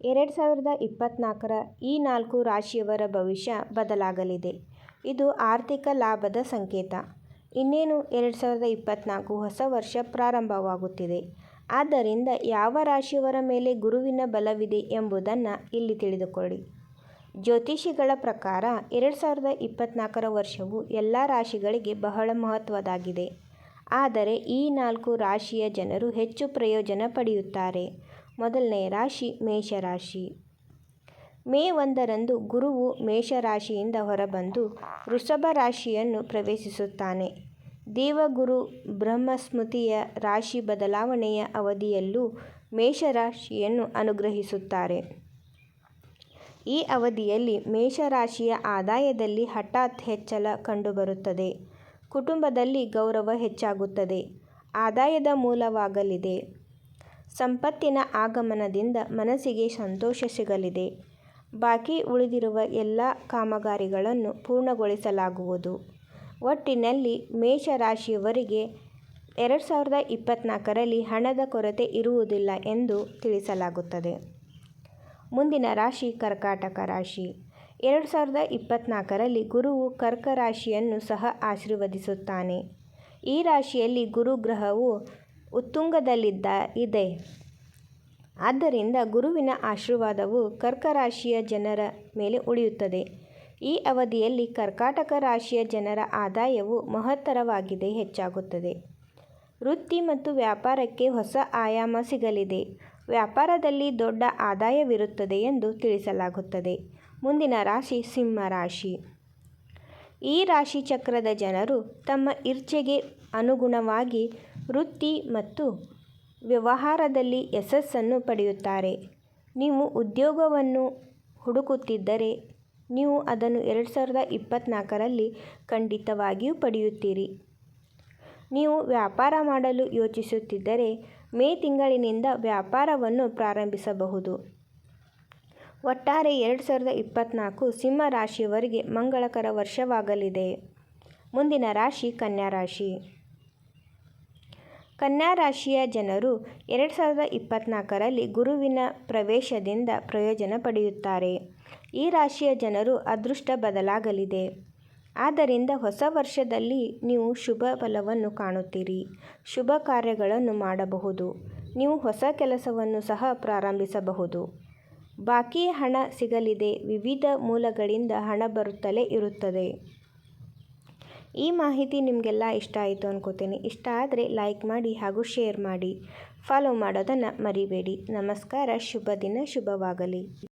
ಎರಡು ಸಾವಿರದ ಇಪ್ಪತ್ತ್ನಾಲ್ಕರ ಈ ನಾಲ್ಕು ರಾಶಿಯವರ ಭವಿಷ್ಯ ಬದಲಾಗಲಿದೆ. ಇದು ಆರ್ಥಿಕ ಲಾಭದ ಸಂಕೇತ. ಇನ್ನೇನು ಎರಡು ಸಾವಿರದ ಇಪ್ಪತ್ತ್ನಾಲ್ಕು ಹೊಸ ವರ್ಷ ಪ್ರಾರಂಭವಾಗುತ್ತಿದೆ. ಆದ್ದರಿಂದ ಯಾವ ರಾಶಿಯವರ ಮೇಲೆ ಗುರುವಿನ ಬಲವಿದೆ ಎಂಬುದನ್ನು ಇಲ್ಲಿ ತಿಳಿದುಕೊಳ್ಳಿ. ಜ್ಯೋತಿಷಿಗಳ ಪ್ರಕಾರ ಎರಡು ಸಾವಿರದ ಇಪ್ಪತ್ತ್ನಾಲ್ಕರ ವರ್ಷವು ಎಲ್ಲ ರಾಶಿಗಳಿಗೆ ಬಹಳ ಮಹತ್ವದಾಗಿದೆ ಆದರೆ ಈ ನಾಲ್ಕು ರಾಶಿಯ ಜನರು ಹೆಚ್ಚು ಪ್ರಯೋಜನ ಪಡೆಯುತ್ತಾರೆ. ಮೊದಲನೆಯ ರಾಶಿ ಮೇಷರಾಶಿ. ಮೇ ಒಂದರಂದು ಗುರುವು ಮೇಷರಾಶಿಯಿಂದ ಹೊರಬಂದು ವೃಷಭ ರಾಶಿಯನ್ನು ಪ್ರವೇಶಿಸುತ್ತಾನೆ. ದೇವಗುರು ಬ್ರಹ್ಮಸ್ಮೃತಿಯ ರಾಶಿ ಬದಲಾವಣೆಯ ಅವಧಿಯಲ್ಲೂ ಮೇಷರಾಶಿಯನ್ನು ಅನುಗ್ರಹಿಸುತ್ತಾರೆ. ಈ ಅವಧಿಯಲ್ಲಿ ಮೇಷರಾಶಿಯ ಆದಾಯದಲ್ಲಿ ಹಠಾತ್ ಹೆಚ್ಚಳ ಕಂಡುಬರುತ್ತದೆ. ಕುಟುಂಬದಲ್ಲಿ ಗೌರವ ಹೆಚ್ಚಾಗುತ್ತದೆ. ಆದಾಯದ ಮೂಲವಾಗಲಿದೆ. ಸಂಪತ್ತಿನ ಆಗಮನದಿಂದ ಮನಸ್ಸಿಗೆ ಸಂತೋಷ ಸಿಗಲಿದೆ. ಬಾಕಿ ಉಳಿದಿರುವ ಎಲ್ಲ ಕಾಮಗಾರಿಗಳನ್ನು ಪೂರ್ಣಗೊಳಿಸಲಾಗುವುದು. ಒಟ್ಟಿನಲ್ಲಿ ಮೇಷ ರಾಶಿಯವರಿಗೆ ಎರಡು ಸಾವಿರದ ಇಪ್ಪತ್ತ್ನಾಲ್ಕರಲ್ಲಿ ಹಣದ ಕೊರತೆ ಇರುವುದಿಲ್ಲ ಎಂದು ತಿಳಿಸಲಾಗುತ್ತದೆ. ಮುಂದಿನ ರಾಶಿ ಕರ್ಕಾಟಕ ರಾಶಿ. ಎರಡು ಸಾವಿರದ ಇಪ್ಪತ್ತ್ನಾಲ್ಕರಲ್ಲಿ ಗುರುವು ಕರ್ಕ ರಾಶಿಯನ್ನು ಸಹ ಆಶೀರ್ವದಿಸುತ್ತಾನೆ. ಈ ರಾಶಿಯಲ್ಲಿ ಗುರು ಗ್ರಹವು ಉತ್ತುಂಗದಲ್ಲಿದೆ. ಆದ್ದರಿಂದ ಗುರುವಿನ ಆಶೀರ್ವಾದವು ಕರ್ಕ ರಾಶಿಯ ಜನರ ಮೇಲೆ ಉಳಿಯುತ್ತದೆ. ಈ ಅವಧಿಯಲ್ಲಿ ಕರ್ಕಾಟಕ ರಾಶಿಯ ಜನರ ಆದಾಯವು ಮಹತ್ತರವಾಗಿದೆ, ಹೆಚ್ಚಾಗುತ್ತದೆ. ವೃತ್ತಿ ಮತ್ತು ವ್ಯಾಪಾರಕ್ಕೆ ಹೊಸ ಆಯಾಮ ಸಿಗಲಿದೆ. ವ್ಯಾಪಾರದಲ್ಲಿ ದೊಡ್ಡ ಆದಾಯವಿರುತ್ತದೆ ಎಂದು ತಿಳಿಸಲಾಗುತ್ತದೆ. ಮುಂದಿನ ರಾಶಿ ಸಿಂಹ ರಾಶಿ. ಈ ರಾಶಿ ಚಕ್ರದ ಜನರು ತಮ್ಮ ಇಚ್ಛೆಗೆ ಅನುಗುಣವಾಗಿ ವೃತ್ತಿ ಮತ್ತು ವ್ಯವಹಾರದಲ್ಲಿ ಯಶಸ್ಸನ್ನು ಪಡೆಯುತ್ತಾರೆ. ನೀವು ಉದ್ಯೋಗವನ್ನು ಹುಡುಕುತ್ತಿದ್ದರೆ ನೀವು ಅದನ್ನು ಎರಡು ಸಾವಿರದ ಇಪ್ಪತ್ತ್ನಾಲ್ಕರಲ್ಲಿ ಖಂಡಿತವಾಗಿಯೂ ಪಡೆಯುತ್ತೀರಿ. ನೀವು ವ್ಯಾಪಾರ ಮಾಡಲು ಯೋಚಿಸುತ್ತಿದ್ದರೆ ಮೇ ತಿಂಗಳಿನಿಂದ ವ್ಯಾಪಾರವನ್ನು ಪ್ರಾರಂಭಿಸಬಹುದು. ಒಟ್ಟಾರೆ ಎರಡು ಸಾವಿರದ ಇಪ್ಪತ್ತ್ನಾಲ್ಕು ಸಿಂಹ ರಾಶಿಯವರಿಗೆ ಮಂಗಳಕರ ವರ್ಷವಾಗಲಿದೆ. ಮುಂದಿನ ರಾಶಿ ಕನ್ಯಾ ರಾಶಿ. ಕನ್ಯಾ ರಾಶಿಯ ಜನರು ಎರಡು ಸಾವಿರದ ಇಪ್ಪತ್ತ್ನಾಲ್ಕರಲ್ಲಿ ಗುರುವಿನ ಪ್ರವೇಶದಿಂದ ಪ್ರಯೋಜನ ಪಡೆಯುತ್ತಾರೆ. ಈ ರಾಶಿಯ ಜನರು ಅದೃಷ್ಟ ಬದಲಾಗಲಿದೆ. ಆದ್ದರಿಂದ ಹೊಸ ವರ್ಷದಲ್ಲಿ ನೀವು ಶುಭ ಫಲವನ್ನು ಕಾಣುತ್ತೀರಿ. ಶುಭ ಕಾರ್ಯಗಳನ್ನು ಮಾಡಬಹುದು. ನೀವು ಹೊಸ ಕೆಲಸವನ್ನು ಸಹ ಪ್ರಾರಂಭಿಸಬಹುದು. ಬಾಕಿ ಹಣ ಸಿಗಲಿದೆ. ವಿವಿಧ ಮೂಲಗಳಿಂದ ಹಣ ಬರುತ್ತಲೇ ಇರುತ್ತದೆ. ಈ ಮಾಹಿತಿ ನಿಮಗೆಲ್ಲ ಇಷ್ಟ ಆಯಿತು ಅನ್ಕೋತೀನಿ. ಇಷ್ಟ ಆದರೆ ಲೈಕ್ ಮಾಡಿ ಹಾಗೂ ಶೇರ್ ಮಾಡಿ. ಫಾಲೋ ಮಾಡೋದನ್ನು ಮರಿಬೇಡಿ. ನಮಸ್ಕಾರ ಶುಭ ದಿನ ಶುಭವಾಗಲಿ.